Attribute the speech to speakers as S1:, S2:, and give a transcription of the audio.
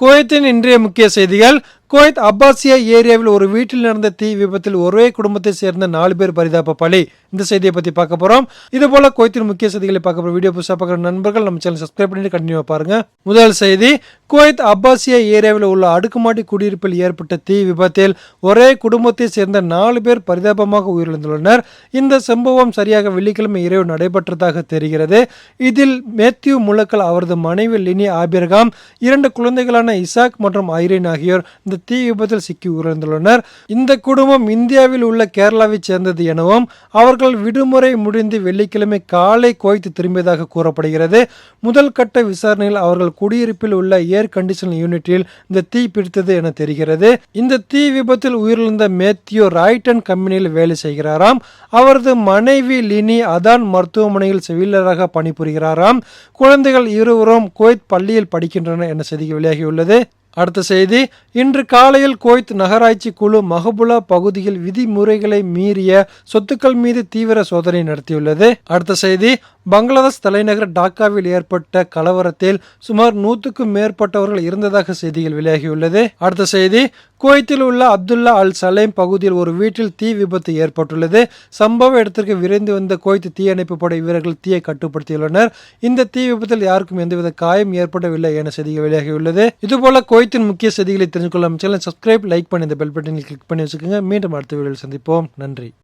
S1: குவைத்தின் இன்றைய முக்கிய செய்திகள். குவைத் அப்பாசியா ஏரியாவில் ஒரு வீட்டில் நடந்த தீ விபத்தில் ஒரே குடும்பத்தை சேர்ந்த நாலு பேர் பரிதாப பலி. இந்த செய்தியை பத்தி பார்க்க போறோம். இது போல குவைத்தின் முக்கிய செய்திகளை பார்க்க போற வீடியோ புதுசாக பார்க்குற நண்பர்கள் நம்ம சேனல் சப்ஸ்கிரைப் பண்ணிட்டு கண்டினியூ பாருங்க. முதல் செய்தி குவைத் அப்பாசியா ஏரியாவில் உள்ள அடுக்குமாடி குடியிருப்பில் ஏற்பட்ட தீ விபத்தில் ஒரே குடும்பத்தை சேர்ந்த நாலு பேர் பரிதாபமாக உயிரிழந்துள்ளனர். இந்த சம்பவம் சரியாக வெள்ளிக்கிழமை இரவு நடைபெற்றதாக தெரிகிறது. இதில் மேத்யூ முலக்கல் அவரது மனைவி லினி ஆபிரகாம் இரண்டு குழந்தைகளான இசாக் மற்றும் ஐரின் ஆகியோர் இந்த தீ விபத்தில் சிக்கி உயிரிழந்துள்ளனர். இந்த குடும்பம் இந்தியாவில் உள்ள கேரளாவைச் சேர்ந்தது எனவும் அவர்கள் விடுமுறை முடிந்து வெள்ளிக்கிழமை காலை குவைத்து திரும்பியதாக கூறப்படுகிறது. முதல் கட்ட விசாரணையில் அவர்கள் குடியிருப்பில் உள்ள ஏர் கண்டிஷன் யூனிட்டில் இந்த தீ பிடித்தது என தெரிகிறது. இந்த தீ விபத்தில் உயிரிழந்த மேத்யூ ராய்டன் கம்பெனியில் வேலை செய்கிறாராம். அவரது மனைவி லினி அதான் மருத்துவமனையில் செவிலராக பணிபுரிகிறாராம். குழந்தைகள் இருவரும் குவைத் பள்ளியில் படிக்கின்றனர் என செய்தி வெளியாகியுள்ளது. அடுத்த செய்தி இன்று காலையில் கோய்த் நகராட்சி குழு மஹபுலா பகுதியில் விதிமுறைகளை மீறிய சொத்துக்கள் மீது தீவிர சோதனை நடத்தியுள்ளது. அடுத்த செய்தி பங்களாதேஷ் தலைநகர் டாக்காவில் ஏற்பட்ட கலவரத்தில் சுமார் நூற்றுக்கும் மேற்பட்டவர்கள் இருந்ததாக செய்திகள் வெளியாகியுள்ளது. அடுத்த செய்தி குவைத்தில் உள்ள அப்துல்லா அல் சலேம் பகுதியில் ஒரு வீட்டில் தீ விபத்து ஏற்பட்டுள்ளது. சம்பவ இடத்திற்கு விரைந்து வந்த குவைத் தீயணைப்பு படை வீரர்கள் தீயை கட்டுப்படுத்தியுள்ளனர். இந்த தீ விபத்தில் யாருக்கும் எந்தவித காயம் ஏற்படவில்லை என செய்திகள் வெளியாகியுள்ளது. இதுபோல குவைத்தின் முக்கிய செய்திகளை தெரிஞ்சு கொள்ள சேனல் சப்ஸ்கிரைப் லைக் பண்ணி இந்த பெல் பட்டனில் கிளிக் பண்ணி வச்சுக்கோங்க. மீண்டும் அடுத்த வீடியோவில் சந்திப்போம். நன்றி.